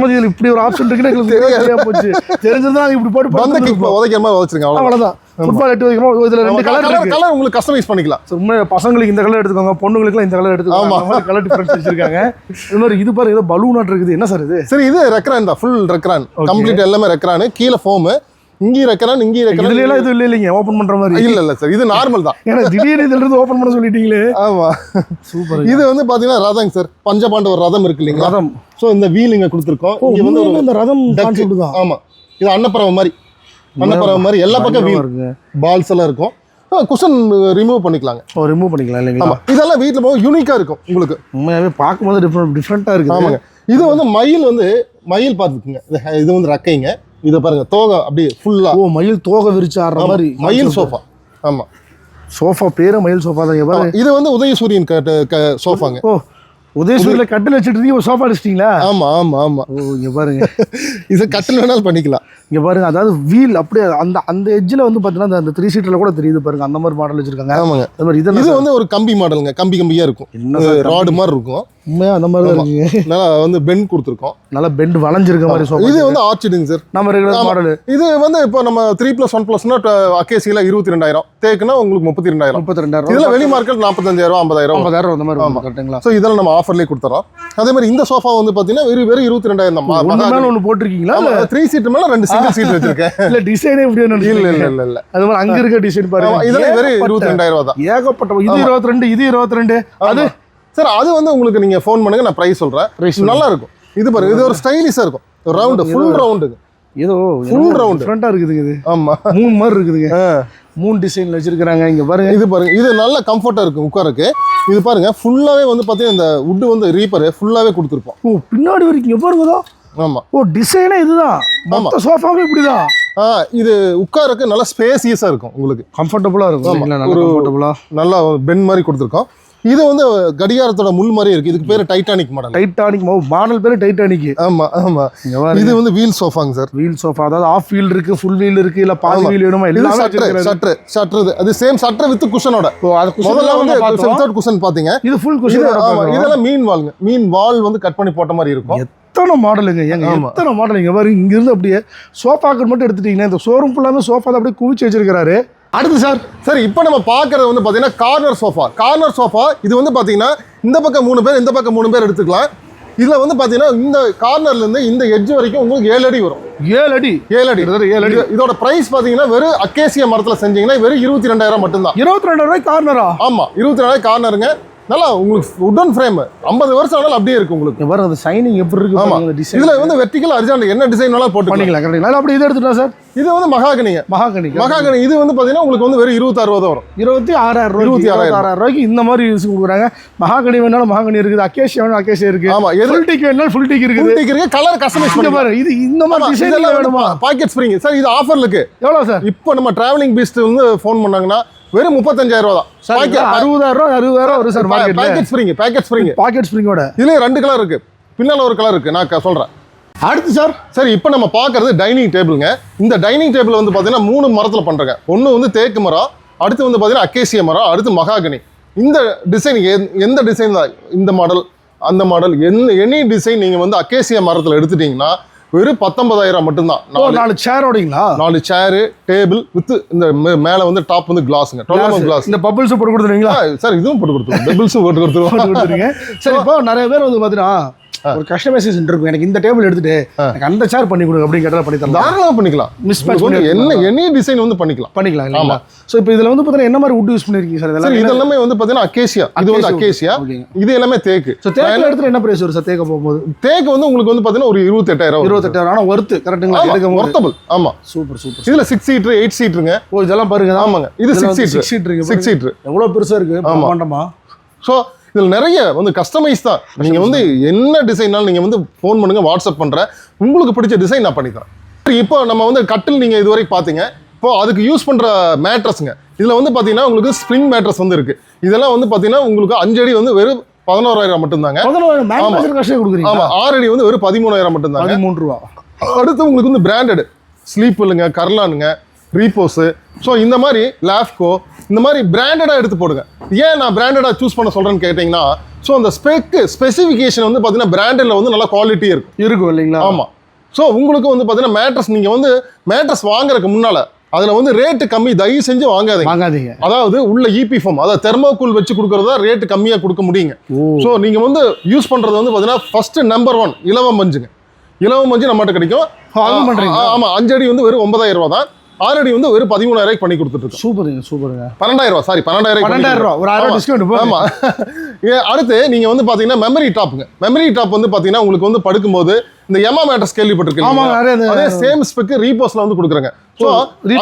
போது இதுல இப்படி ஒரு ஆப்ஷன் இருக்குன்னு எங்களுக்கு தெரியாம போச்சு. தெரிஞ்சிருந்தா நாங்க இப்படி போட்டு வந்த கிக் உதைக்கிற மாதிரி உதைச்சிருங்க அவ்வளவு அவ்வளவுதான். ஃபுட்பால் எட்டு வைக்கிறோம் இதுல ரெண்டு கலர் கலர் உங்களுக்கு கஸ்டமைஸ் பண்ணிக்கலாம். உண்மை பசங்களுக்கு இந்த கலர் எடுத்துக்கோங்க பொண்ணுங்களுக்குலாம் இந்த கலர் எடுத்துக்கோங்க. மாதிரி கலர் டிஃபரன்ஸ் வச்சிருக்காங்க. இன்னொரு இது பாரு ஏதோ பலூன் இருக்குது. என்ன சார் இது? சரி இது ரெக்ரான் தான் ஃபுல் ரெக்ரான் கம்ப்ளீட் எல்லாமே ரெக்ரான் கீழே ஃபோமு இங்கேயும் ரெக்ரான் இங்கேயும் இதுல ரெக்ரான் எல்லாம் இது இல்ல இல்லைங்க ஓபன் பண்ற மாதிரி. இல்ல இல்ல சார் இது நார்மல் தான். ஏன்னா திடீர்னு இதுல இருந்து ஓபன் பண்ண சொல்லிட்டீங்களே. ஆமா. சூப்பர் இது வந்து பாத்தீங்கன்னா ரதங்க சார் பஞ்சபாண்டவர் ரதம் இருக்கு இல்லைங்களா? ரதம். ஸோ இந்த வீல் இங்க கொடுத்துருக்கோம். இங்க வந்து ஒரு இந்த ரதம். கான்செப்ட் தான். ஆமா. இது அன்னப்பறவை மாதிரி. அன்னப்பறவை மாதிரி. எல்லா பக்கம் வீல் இருக்கு பால்ஸ் எல்லாம் இருக்கும். குஷன் ரிமூவ் பண்ணிக்கலாங்க. ஓ ரிமூவ் பண்ணிக்கலாம் இல்லைங்களா? இதெல்லாம் வீட்ல போக யூனிக்கா இருக்கும் உங்களுக்கு. உண்மையாவே பார்க்கும்போது டிஃப்ரெண்ட் டிஃப்ரெண்டா இருக்குது. ஆமாங்க. இது வந்து மயில் வந்து மயில் பார்த்துக்குங்க. இது வந்து ரெக்கைங்க. இதை பாருங்க தோகை அப்படியே ஃபுல்லா ஓ மயில் தோகை விரிச்சு ஆடுற மாதிரி. மயில் சோஃபா ஆமா. சோஃபா பேரு மயில் சோஃபா தான் இது வந்து உதயசூரியன் சோஃபாங்க ஓ உதயசூரில் கட்டில் வச்சுட்டு இருக்கீங்க சோஃபா அடிச்சிட்டிங்களா? ஆமா ஆமா ஆமா. ஓ இங்க பாருங்க. இது கட்டில் வேணாலும் பண்ணிக்கலாம். இங்க பாருங்க அதாவது வீல் அப்படியே அந்த அந்த எட்ஜில் வந்து பார்த்தீங்கன்னா அந்த- அந்த த்ரீ சீட்டரில் கூட தெரியுது பாருங்க அந்த மாதிரி மாடல் வச்சிருக்காங்க. ஆமாங்க. அது மாதிரி இது வந்து ஒரு கம்பி மாடலுங்க கம்பி கம்பியா இருக்கும். என்ன ராடு மாதிரி இருக்கும். உண்மையா அந்த மாதிரி தான் இருக்குங்க? நல்லா வந்து பெண்ட் கொடுத்துருக்கோம். நல்லா பெண்ட் வளைஞ்சிருக்க மாதிரி சோஃபா இது வந்து ஆர்ச்சிடுங்க சார். நம்ம ரெகுலர். மாடல் இது வந்து இப்போ நம்ம த்ரீ ப்ளஸ் ஒன் ப்ளஸ்னா அக்கேசியில் இருபத்தி ரெண்டாயிரம். தேக்குனா உங்களுக்கு முப்பத்தி ரெண்டாயிரம். முப்பத்தி ரெண்டாயிரம் இதில் வெளி மார்க்கெட் நாற்பத்தஞ்சாயிரம் ஐம்பதாயிரம் ஐம்பதாயிரம் அந்த மாதிரி வரும் கரெக்டுங்களா ஸோ இதெல்லாம் நம்ம ஆஃபர்லேயே கொடுத்துறோம். அதே மாதிரி இந்த சோஃபா வந்து பார்த்தீங்கன்னா வெறும் வெறும் இருபத்தி ரெண்டாயிரம் தான் ஒன்று மேலே ஒன்று போட்டிருக்கீங்களா? இல்ல? த்ரீ சீட் மேலே ரெண்டு சிங்கிள் சீட் வச்சிருக்கேன். இல்ல டிசைனே எப்படி இல்ல இல்ல நினைச்சீங்க இல்ல இல்ல. அது மாதிரி அங்க இருக்க டிசைன் பாருங்க. இதெல்லாம் வெறும் இருபத்தி ரெண்டாயிரம் ரூபா தான். ஏகப்பட்ட இது இருபத்தி ரெண்டு இது இருபத்தி ரெண்டு அது சார் அது வந்து உங்களுக்கு நீங்க ஃபோன் பண்ணுங்க நான் பிரைஸ் சொல்றேன். Price நல்லா இருக்கும் இது பாருங்க இது ஒரு ஸ்டைலிஷா இருக்கும். ரவுண்டு ஃபுல் ரவுண்டுங்க ஏதோ Full round. டிஃப்ரெண்டா இருக்குதுங்க இது. ஆமா. மூணு மாதிரி இருக்குதுங்க. மூணு டிசைன்ல வச்சிருக்காங்க இங்க பாருங்க இது பாருங்க. இது நல்ல கம்ஃபர்ட்டா இருக்கும் உட்காரக்கு. இது பாருங்க ஃபுல்லாவே வந்து பாத்தீங்கன்னா இந்த வுட் வந்து ரீப்பர் ஃபுல்லாவே கொடுத்துருப்போம். ஓ பின்னாடி வரைக்கும் இங்க பாருங்கதோ ஆமா. ஓ டிசைனே இதுதான். மொத்த சோஃபாவே இப்படிதான். ஆ இது உட்காரக்கு நல்ல ஸ்பேசியஸா இருக்கும் உங்களுக்கு. கம்ஃபர்டபுளா இருக்கும். ஒரு- நல்லா பென் மாதிரி கொடுத்துருக்கோம். இது வந்து கடிகாரத்தோட முள் மாதிரி இருக்கு. இதுக்கு பேரு டைட்டானிக் மாடல் டைட்டானிக் மாடல் பேரு டைட்டானிக் ஆமா ஆமா. இது வந்து வீல் சோஃபாங்க சார். வீல் சோஃபா அதாவது ஆஃப் வீல் இருக்கு ஃபுல் வீல் இருக்கு இல்ல பாதி. வீல் வேணுமா? எல்லாமே சட்ரு சட்ரு சட்ரு. அது சேம் சட்ரு வித் குஷனோட முதல்ல வந்து வித்தவுட் குஷன் பாத்தீங்க. இது ஃபுல் குஷன் ஆமா இதெல்லாம் மீன் வால்ங்க மீன் வால் வந்து கட் பண்ணி போட்ட மாதிரி இருக்கும். எத்தனை மாடலுங்க ஏங்க. எத்தனை மாடல் இங்க பாருங்க இங்க இருந்து அப்படியே சோஃபாக்கள் மட்டும் எடுத்துட்டீங்கன்னா இந்த ஷோரூம் ஃபுல்லாமே சோஃபா தான் அப்படியே குவிச்சு வச்சிருக்காரு அடுத்து சார். சரி இப்போ நம்ம பார்க்கறது வந்து பாத்தீங்கன்னா கார்னர் சோஃபா கார்னர் சோஃபா இது வந்து பாத்தீங்கன்னா இந்த பக்கம் மூணு பேர் இந்த பக்கம் மூணு பேர் எடுத்துக்கலாம். இதுல வந்து பாத்தீங்கன்னா இந்த கார்னர்ல இருந்து இந்த எட்ஜ் வரைக்கும் உங்களுக்கு ஏழு அடி வரும். ஏழு அடி? ஏழு அடி. ஏழு அடி. இது- இதோட பிரைஸ் பாத்தீங்கன்னா வெறும் அக்கேசியா மரத்துல செஞ்சீங்கன்னா வெறும் இருபத்தி ரெண்டாயிரம் மட்டும்தான். இருபத்தி ரெண்டு ரூபாய் கார்னரா ஆமா இருபத்தி ரெண்டாயிரம் கார்னருங்க நல்லா உங்களுக்கு உடன் ஃப்ரேம் ஐம்பது வருஷம் ஆனாலும் அப்படியே இருக்கு உங்களுக்கு. பாருங்க அந்த சைனிங் எப்படி இருக்கு ஆமா. டிசைன் இதுல வந்து வெர்டிகல் அரிஜாண்டல் என்ன டிசைன் வேணாலும் போட்டுக்கலாம். பண்ணிக்கலாம் கரெக்டுங்களா அப்படி இது எடுத்துட்டா சார்? இது வந்து மகாகனிங்க மகாகனி மகாகனி இது வந்து பாத்தீங்கன்னா உங்களுக்கு வந்து வெறும் இருபத்தாறு ரூபா வரும். இருபத்தி ஆறாயிரம் ரூபாய் இருபத்தி ஆறாயிரம். ஆறாயிரம் ரூபாய்க்கு இந்த மாதிரி யூஸ் கொடுக்குறாங்க. மகாகனி வேணாலும் மகாகனி இருக்குது அக்கேஷியா வேணும் அக்கேஷியா இருக்கு ஆமா ஃபுல் டிக் வேணாலும் ஃபுல் டிக் இருக்குது. Tick இருக்கு கலர் கஸ்டமைஸ் பண்ணி பாரு இது இந்த மாதிரி டிசைன் வேணுமா? பாக்கெட் ஸ்ப்ரிங் சார் இது ஆஃபர்ல இருக்கு எவ்வளோ சார் இப்போ நம்ம டிராவலிங் பீஸ்ட் வந்து ஃபோன் பண்ணாங்கன்னா வெறும் முப்பத்தஞ்சாயிரம் ரூபா தான் அறுபதாயிரம் ரூபா அறுபதாயிரம் வரும் sir pocket spring pocket spring pocket ஸ்ப்ரிங்கோட இதுலயும் ரெண்டு கலர் இருக்கு. பின்னால ஒரு கலர் இருக்கு. நான் சொல்றேன். அடுத்து சார் சரி இப்போ நம்ம பார்க்கறது டைனிங் டேபிளுங்க இந்த டைனிங் டேபிள் வந்து பார்த்தீங்கன்னா மூணு மரத்தில் பண்ணுறங்க ஒன்று வந்து தேக்கு மரம் அடுத்து வந்து பார்த்தீங்கன்னா அக்கேசிய மரம் அடுத்து மகாகனி. இந்த டிசைன் எந்த டிசைன் தான் இந்த மாடல் அந்த மாடல் எந்த எனி டிசைன் நீங்கள் வந்து அக்கேசியா மரத்தில் எடுத்துட்டீங்கன்னா வெறும் பத்தொன்பதாயிரம் மட்டும்தான். நாலு சேரோடீங்களா நாலு சேரு டேபிள் வித் இந்த மேல வந்து டாப் வந்து கிளாஸுங்க டுவெல் கிளாஸ் இந்த பபிள்ஸ் போட்டு கொடுத்துருவீங்களா? சார் இதுவும் போட்டு கொடுத்துருவோம். டபுள்ஸும் போட்டு கொடுத்துருவோம். சரி இப்போ நிறைய பேர் வந்து பார்த்தீங்கன்னா ஒரு கஸ்டமைசேஷன் இருக்கும். எனக்கு இந்த டேபிள் எடுத்துட்டு எனக்கு அந்த சேர் பண்ணி கொடுங்க அப்படின்னு கேட்டால் பண்ணி தரலாம். தாராளமாக பண்ணிக்கலாம். வந்து பண்ணி என்ன எனி டிசைன் வந்து பண்ணிக்கலாம். பண்ணிக்கலாம் இல்லைங்களா? ஸோ இப்போ இதில் வந்து பார்த்தீங்கன்னா என்ன மாதிரி wood யூஸ் பண்ணிருக்கீங்க சார் இதெல்லாம் இது எல்லாமே வந்து பார்த்தீங்கன்னா அக்கேசியா இது வந்து அக்கேசியா. இது எல்லாமே தேக்கு. ஸோ தேக்கில் எடுத்துட்டு என்ன பிரைஸ் வரும் சார் தேக்க போகும்போது? தேக்கு வந்து உங்களுக்கு வந்து பார்த்தீங்கன்னா ஒரு இருபத்தெட்டாயிரம் இருபத்தெட்டாயிரம். ஆனால் ஒர்த்து போது ஒர்த்தபிள் ஆமா சூப்பர் சூப்பர் இதுல சிக்ஸ் சீட்ரு எயிட் சீட்ருங்க ஓ இதெல்லாம் பாருங்க. ஆமாங்க. இது சிக்ஸ் சீட்ரு six seat இருக்கு சிக்ஸ் சீட்ரு எவ்வளோ பெருசாக இருக்கு. பிரம்மாண்டமா. ஸோ இதில் நிறைய வந்து கஸ்டமைஸ் தான். நீங்கள் வந்து என்ன டிசைன்னாலும் நீங்கள் வந்து ஃபோன் பண்ணுங்க வாட்ஸ்அப் பண்ணுறேன் உங்களுக்கு பிடிச்ச டிசைன் நான் பண்ணி தரேன் சரி, இப்போ நம்ம வந்து கட்டில் நீங்கள் இதுவரைக்கும் பார்த்தீங்க. இப்போ அதுக்கு யூஸ் பண்ணுற மேட்ரஸ்ங்க இதில் வந்து பார்த்தீங்கன்னா உங்களுக்கு ஸ்ப்ரிங் மேட்ரஸ் வந்து இருக்குது இதெல்லாம் வந்து பார்த்தீங்கன்னா உங்களுக்கு அஞ்சு அடி வந்து வெறும் பதினோராயிரம் மட்டும்தாங்க. பதினோரு மேனுஃபேக்சர் காஸ்டே கொடுக்குறீங்க ஆமாம் ஆறு அடி வந்து வெறும் பதிமூணாயிரம் மட்டும்தாங்க. பதிமூணு ரூபா. அடுத்து உங்களுக்கு வந்து பிராண்டட் ஸ்லீப் இல்லைங்க கர்லானுங்க. ரீபோஸு ஸோ இந்த மாதிரி லாஃப்கோ இந்த மாதிரி பிராண்டடாக எடுத்து போடுங்க. ஏன் நான் பிராண்டடாக சூஸ் பண்ண சொல்கிறேன்னு கேட்டிங்கன்னா ஸோ அந்த ஸ்பெக்கு ஸ்பெசிஃபிகேஷன் வந்து பார்த்தீங்கன்னா பிராண்டில் வந்து நல்லா குவாலிட்டி இருக்கும். இருக்கும் இல்லைங்களா? ஆமாம் ஸோ உங்களுக்கு வந்து பார்த்தீங்கன்னா மேட்ரஸ் நீங்கள் வந்து மேட்ரஸ் வாங்குறதுக்கு முன்னால் அதில் வந்து ரேட்டு கம்மி தயவு செஞ்சு வாங்காதீங்க. வாங்காதீங்க. அதாவது உள்ள இபி ஃபார்ம் அதாவது தெர்மோகூல் வச்சு கொடுக்கறதா ரேட்டு கம்மியாக கொடுக்க முடியுங்க. ஸோ நீங்கள் வந்து யூஸ் பண்ணுறது வந்து பார்த்தீங்கன்னா ஃபர்ஸ்ட் நம்பர் ஒன் இலவம் மஞ்சுங்க. இலவம் மஞ்சு நம்மகிட்ட கிடைக்கும். அதுவும் பண்றீங்களா? ஆ- ஆமா அஞ்சு அடி வந்து வெறும் ஒன்பதாயிரம் ரூபா தான். ஆறு அடி வந்து வெறும் பதிமூணாயிரம் பண்ணி கொடுத்துட்டு சூப்பருங்க சூப்பருங்க. பன்னெண்டாயிரம் ரூபா சாரி பன்னெண்டாயிரம் பன்னெண்டாயிரம் ரூபா ஒரு ஆயிரம். டிஸ்கவுண்ட் ஆமா. அடுத்து நீங்க வந்து பாத்தீங்கன்னா மெமரி டாப்புங்க மெமரி டாப் வந்து பாத்தீங்கன்னா உங்களுக்கு வந்து படுக்கும்போது இந்த எம்மா மேட்டர்ஸ் கேள்விப்பட்டிருக்கீங்க அதே சேம் ஸ்பெக் ரீபோஸ்ல வந்து கொடுக்குறாங்க. ஸோ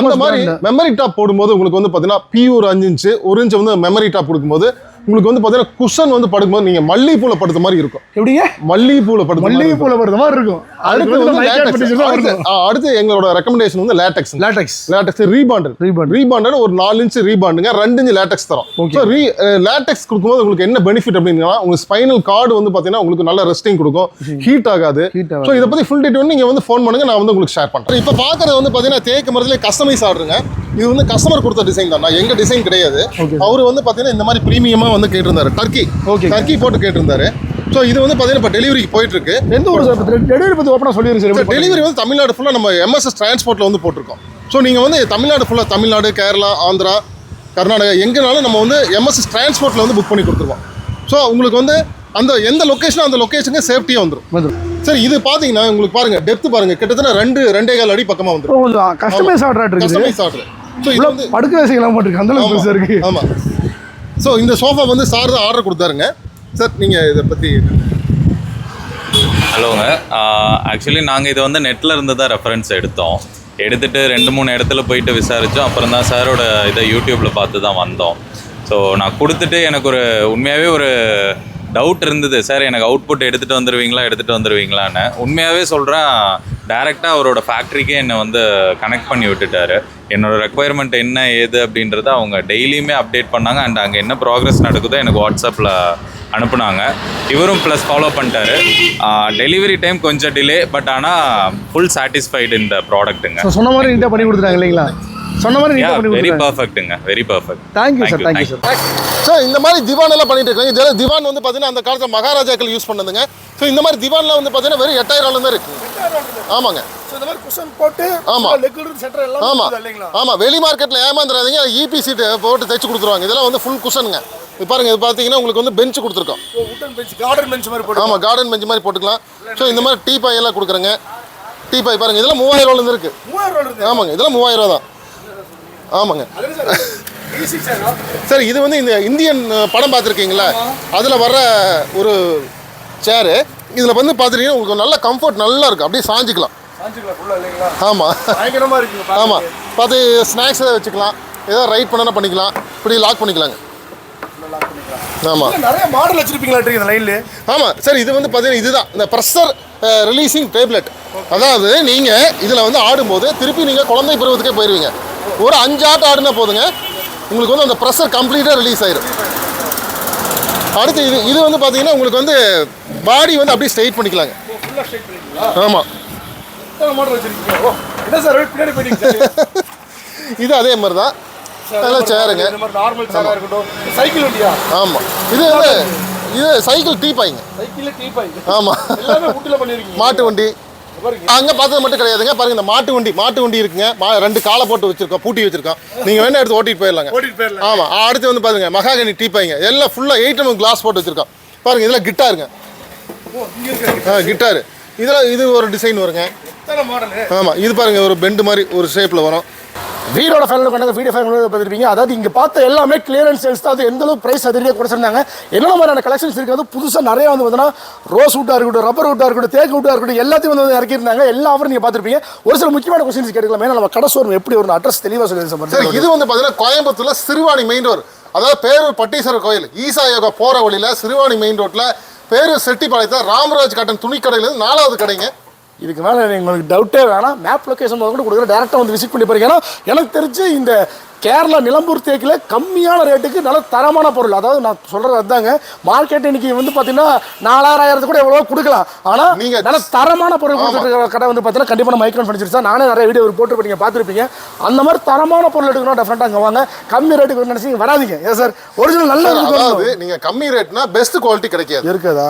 அந்த மாதிரி. மெமரி டாப் போடும்போது உங்களுக்கு வந்து பாத்தீங்கன்னா ஒரு அஞ்சு இன்ச்சு ஒரு இன்ச்சு வந்து மெமரி டாப் கொடுக்கும்போது உங்களுக்கு வந்து பார்த்தீங்கன்னா குஷன் வந்து படுக்கும்போது நீங்கள் மல்லிகைப்பூவில் படுத்த மாதிரி இருக்கும். எப்படிங்க? மல்லிகைப்பூவில் படுத்த மாதிரி மல்லிகை இருக்கும். பூல வருது மாதிரி இருக்கும். அடுத்து வந்து லேட்டக்ஸ் அடுத்து எங்களோட ரெக்கமெண்டேஷன் வந்து latex latex latex rebond Rebond. Rebond ஒரு நாலு இன்ச் ரீபாண்டுங்க ரெண்டு இன்ச் லேட்டெக்ஸ் தரும். ஸோ ரீ லேட்டெக்ஸ் கொடுக்கும்போது உங்களுக்கு என்ன பெனிஃபிட் அப்படின்னா உங்களுக்கு ஸ்பைனல் கார்டு வந்து பார்த்தீங்கன்னா உங்களுக்கு நல்ல ரெஸ்டிங் கொடுக்கும். ஹீட் ஆகாது. ஸோ இதை பற்றி ஃபுல் டீட்டெயில் நீங்கள் வந்து ஃபோன் பண்ணுங்க நான் வந்து உங்களுக்கு ஷேர் பண்ணுறேன் இப்போ பார்க்குறது வந்து பார்த்தீங்கன்னா தேக்கு மரத்துல கஸ்டமைஸ் ஆடுறங்க. இது வந்து கஸ்டமர் கொடுத்த டிசைன் தான். நான் எங்க டிசைன் கிடையாது. அவர் வந்து பார்த்தீங்கன்னா இந்த மாதிரி ப்ரீமியமாக வந்து கேட்டிருந்தாரு. Turkey Okay. டர்க்கி போட்டு கேட்டிருந்தாரு. ஸோ இது வந்து பார்த்தீங்கன்னா இப்போ டெலிவரிக்கு போயிட்டு இருக்கு எந்த சார் டெலிவரி பத்தி ஓப்பனா சொல்லிருங்க சார் டெலிவரி வந்து தமிழ்நாடு ஃபுல்லாக நம்ம எம்எஸ்எஸ் டிரான்ஸ்போர்ட்டில் வந்து போட்டிருக்கோம். ஸோ நீங்கள் வந்து தமிழ்நாடு ஃபுல்லாக தமிழ்நாடு கேரளா ஆந்திரா கர்நாடகா எங்கேனாலும் நம்ம வந்து எம்எஸ்எஸ் டிரான்ஸ்போர்ட்டில் வந்து புக் பண்ணி கொடுத்துருவோம். ஸோ உங்களுக்கு வந்து அந்த எந்த லொக்கேஷனோ அந்த லொக்கேஷனுக்கு சேஃப்டியாக வந்துடும் சார் இது பார்த்தீங்கன்னா உங்களுக்கு பாருங்க டெப்த் பாருங்க கிட்டத்தட்ட ரெண்டு ரெண்டே கால் அடி பக்கமாக வந்துடும் customize order customize order so இது உள்ள வந்து படுக்க வசதிலாம் போட்டிருக்கு அந்த அளவுக்கு இருக்கு. ஆமாம் ஸோ இந்த சோஃபா வந்து சார் தான் ஆர்டர் கொடுத்தாருங்க. சார் நீங்கள் இதை பற்றி ஹலோங்க. ஆக்சுவலி நாங்கள் இதை வந்து நெட்டில் இருந்து தான் ரெஃபரன்ஸ் எடுத்தோம். எடுத்துட்டு ரெண்டு மூணு இடத்துல போயிட்டு விசாரித்தோம் அப்புறம் தான் சாரோட இதை யூடியூப்பில் பார்த்து தான் வந்தோம். ஸோ நான் கொடுத்துட்டு எனக்கு ஒரு உண்மையாகவே ஒரு டவுட் இருந்தது. சார் எனக்கு அவுட்புட் எடுத்துகிட்டு வந்துடுவீங்களா எடுத்துகிட்டு வந்துடுவீங்களான்னு உண்மையாகவே சொல்கிறேன் டேரெக்டாக அவரோட ஃபேக்ட்ரிக்கே என்னை வந்து கனெக்ட் பண்ணி விட்டுட்டாரு. என்னோட ரெக்குயர்மெண்ட் என்ன ஏது அப்படின்றத அவங்க டெய்லியுமே அப்டேட் பண்ணாங்க. அண்ட் அங்கே என்ன ப்ராக்ரஸ் நடக்குதோ எனக்கு வாட்ஸ்அப்பில் அனுப்புனாங்க. இவரும் ப்ளஸ் ஃபாலோ பண்ணிட்டாரு. டெலிவரி டைம் கொஞ்சம் டிலே பட் ஆனால் ஃபுல் சாட்டிஸ்ஃபைடு இந்த ப்ராடக்ட்டுங்க சொன்ன மாதிரி நீட்டாக பண்ணி கொடுத்துட்டாங்க இல்லைங்களா? சொன்ன மாதிரி நீட்டாக பண்ணி very பர்ஃபெக்ட்டுங்க very perfect thank you sir thank you sir sir இந்த மாதிரி திவான் எல்லாம் பண்ணிட்டு இருக்காங்க இதெல்லாம் திவான் வந்து பார்த்தீங்கன்னா அந்த காலத்தில் மகாராஜாக்கள் யூஸ் பண்ணதுங்க. ஸோ இந்த மாதிரி திவான்லாம் வந்து பார்த்தீங்கன்னா வெறும் எட்டாயிரம் தான் இருக்கு. ஆமாங்க. இந்த மாதிரி குஷன் போட்டு ஆமா. எல்லாம் ஆமா. ஆமா வெளி மார்க்கெட்ல ஏமாந்துடாதீங்க இபி சீட்டு போட்டு தைச்சு கொடுத்துருவாங்க. இதெல்லாம் வந்து ஃபுல் குஷனுங்க இது பாருங்க இது பார்த்தீங்கன்னா உங்களுக்கு வந்து பெஞ்ச் கொடுத்துருக்கோம். உட்டன் பெஞ்ச் கார்டன் பெஞ்ச் மாதிரி போட்டு ஆமா கார்டன் பெஞ்ச் மாதிரி போட்டுக்கலாம். ஸோ இந்த மாதிரி டீ பாய் எல்லாம் கொடுக்குறேங்க. டீ பாய் பாருங்க இதெல்லாம் மூவாயிரம் ரூபாயில இருந்து இருக்கு. மூவாயிரம் ஆமாங்க இதெல்லாம் மூவாயிரம் ரூபா தான். ஆமாங்க. என்ன சார் இது வந்து இந்த இந்தியன் படம் பார்த்துருக்கீங்களா? அதில் வர்ற ஒரு சேரு இதில் வந்து பார்த்துட்டீங்கன்னா உங்களுக்கு நல்ல கம்ஃபர்ட் நல்லா இருக்கும் அப்படியே சாஞ்சிக்கலாம். ஆமாம் ஆமாம் பார்த்து ஸ்நாக்ஸ் ஏதாவது வச்சுக்கலாம். ஏதாவது ரைட் பண்ணனா பண்ணிக்கலாம். இப்படி லாக் பண்ணிக்கலாங்க. ஆமாம் நிறைய மாடல் வச்சிருப்பீங்களா இந்த லைன்ல ஆமாம் சார் இது வந்து பார்த்தீங்கன்னா இதுதான். இந்த ப்ரெஷர் ரிலீசிங் டேப்லெட் அதாவது நீங்கள் இதில் வந்து ஆடும்போது திருப்பி நீங்கள் குழந்தை பருவத்துக்கே போயிடுவீங்க ஒரு அஞ்சு ஆட்டம் ஆடுனா போதுங்க. உங்களுக்கு வந்து அந்த ப்ரெஷர் கம்ப்ளீட்டாக ரிலீஸ் ஆயிரும். அடுத்து இது இது வந்து பார்த்தீங்கன்னா உங்களுக்கு வந்து பாடி வந்து அப்படியே ஸ்ட்ரைட் பண்ணிக்கலாங்க. ஆமாம் இது அதே மாதிரி தான். நல்லா சேருங்க சைக்கிள் வண்டியா? ஆமாம் இது வந்து இது சைக்கிள் டீ பாய்ங்க சைக்கிள் டீ பாய் ஆமாம் மாட்டு வண்டி. அங்கே பார்த்தது மட்டும் கிடையாதுங்க. பாருங்க இந்த மாட்டு வண்டி மாட்டு வண்டி இருக்குங்க. ரெண்டு காலை போட்டு வச்சிருக்கோம் பூட்டி வச்சிருக்கோம். நீங்க வேணா எடுத்து ஓட்டிட்டு போயிடலாங்க. ஓட்டிட்டு போயிடலாம் ஆமா அடுத்து வந்து பாருங்க மகாகனி டீப்பாய்ங்க எல்லாம் ஃபுல்லா எயிட் எம் கிளாஸ் போட்டு வச்சிருக்கோம். பாருங்க இதெல்லாம் கிட்டாருங்க இருக்கு கிட்டாரு இதெல்லாம் இது ஒரு டிசைன் வருங்க. எத்தனை மாடல் ஆமா இது பாருங்க ஒரு பெண்டு மாதிரி ஒரு ஷேப்ல வரும். வீரோட ஃபைனல் கொண்டாங்க வீடியோ ஃபைனல் பார்த்துருப்பீங்க. அதாவது இங்கே பார்த்த எல்லாமே கிளியரன்ஸ் சேல்ஸ் தான். அது எந்த அளவுக்கு ப்ரைஸ் அதிகமாக குறைச்சிருந்தாங்க என்னென்ன மாதிரியான கலெக்ஷன்ஸ் இருக்குது புதுசாக நிறைய வந்து பார்த்தீங்கன்னா ரோஸ் வுட்டாக இருக்கட்டும் ரப்பர் வுட்டாக இருக்கட்டும் தேக்கு வுட்டாக இருக்கட்டும் எல்லாத்தையும் வந்து இறக்கியிருந்தாங்க. எல்லா ஆஃபரும் நீங்கள் பார்த்துருப்பீங்க. ஒரு சில முக்கியமான கொஸ்டின்ஸ் கேட்கலாமே நம்ம கடை ஸ்டோர் எப்படி ஒரு அட்ரஸ் தெளிவாக சொல்லி இது வந்து பார்த்தீங்கன்னா கோயம்புத்தூர்ல சிறுவாணி மெயின் ரோடு அதாவது பேரூர் பட்டீஸ்வரர் கோயில். ஈசா யோகா போகிற வழியில் சிறுவாணி மெயின் ரோட்டில் பேரூர் செட்டிப்பாளையத்தில் ராமராஜ் காட்டன் துணி இருந்து நாலாவது கடைங்க. இதுக்கு மேலே உங்களுக்கு டவுட்டே வேணாம். மேப் லொக்கேஷன் கூட கொடுக்குறேன். டேரெக்டாக வந்து விசிட் பண்ணி பாருங்க. ஏன்னா எனக்கு தெரிஞ்சு இந்த கேரளா நிலம்பூர் தேக்கில் கம்மியான ரேட்டுக்கு நல்ல தரமான பொருள். அதாவது நான் சொல்கிறது அதுதாங்க மார்க்கெட் இன்னைக்கு வந்து பார்த்தீங்கன்னா நாலாயிரத்து கூட எவ்வளோ கொடுக்கலாம். ஆனால் நீங்க- நீங்கள் நல்ல தரமான பொருள் கொடுத்துட்டு இருக்கிற கடை வந்து பார்த்தீங்கன்னா கண்டிப்பாக மைக்ரோன் ஃபர்னிச்சர்ஸ் தான் நானே நிறைய வீடியோ போட்டு நீங்கள் பார்த்துருப்பீங்க. அந்த மாதிரி தரமான பொருள் எடுக்கணும் டெஃபரெண்டாக அங்கே வாங்க. கம்மி ரேட்டுக்கு நினச்சி வராதீங்க. ஏன் சார் ஒரிஜினல் நல்ல அதாவது இருக்கும் நீங்க கம்மி ரேட்னா பெஸ்ட் குவாலிட்டி கிடைக்காது. இருக்குதா?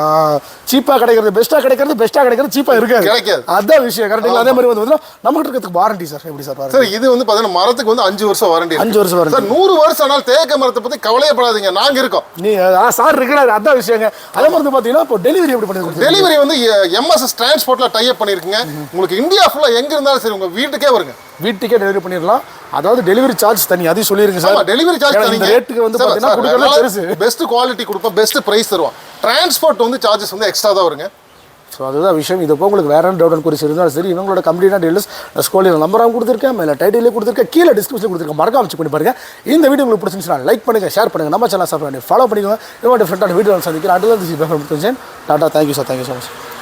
சீப்பாக கிடைக்கிறது பெஸ்ட்டாக கிடைக்கிறது பெஸ்ட்டாக கிடைக்கிறது சீப்பாக இருக்காது. கிடைக்காது. அதான் விஷயம். கரெக்டுங்களா அதே மாதிரி வந்து பார்த்தீங்கன்னா நம்மகிட்ட இருக்கிறதுக்கு வாரண்டி சார் எப்படி சார் சார் இது வந்து பாத்தீங்கன்னா மரத்துக்கு வந்து அஞ்சு வருஷம் வாரண்டி அஞ்சு வருஷம் warranty. சார் நூறு வருஷம் ஆனால் தேக்க மரத்தை பத்தி கவலையப்படாதீங்க. நாங்க இருக்கோம். நீ சார் இருக்கிறாரு. அதான் விஷயங்க. அதே மாதிரி பார்த்தீங்கன்னா இப்போ டெலிவரி எப்படி பண்ணி கொடுத்துருக்கீங்க? டெலிவரி வந்து எம்எஸ்எஸ் டிரான்ஸ்போர்ட்ல டைப் பண்ணிருக்குங்க. உங்களுக்கு இந்தியா ஃபுல்லா எங்க இருந்தாலும் சரி உங்க வீட்டுக்கே வருங்க. வீட்டுக்கே டெலிவரி பண்ணிடலாம். அதாவது டெலிவரி சார்ஜ் தனி. அதையும் சொல்லிருங்க சார். டெலிவரி சார்ஜ் இந்த ரேட்டுக்கு வந்து பார்த்தீங்கன்னா பெஸ்ட் குவாலிட்டி கொடுப்போம் பெஸ்ட் பிரைஸ் தருவோம். டிரான்ஸ்போர்ட் வந்து சார்ஜஸ் வந்து எக்ஸ்ட்ரா தான் வருங்க. ஸோ அதுதான் விஷயம். இது போக உங்களுக்கு வேற டவுட் குறிச்சு இருந்தாலும் சரி இவங்களோட கம்ப்ளீட்டாக டீல்ஸ் ஸ்கோலில் நம்பராகவும் கொடுத்துருக்கேன் மேலே டைட்டிலே கொடுத்துருக்கேன் கீழே டிஸ்கிரிப்ஷன் கொடுத்துருக்கேன் மறக்காம செக் பண்ணி பாருங்க. இந்த வீடியோ உங்களுக்கு பிடிச்சிருந்துச்சுன்னா லைக் பண்ணுங்கள் ஷேர் பண்ணுங்க. நம்ம சேனல் சப்ஸ்கிரைப் பண்ணி ஃபாலோ பண்ணிக்கோங்க. இன்னும் டிஃப்ரெண்டான வீடியோ சந்திக்கிறேன் அடுத்த tata thank you sir thank you so much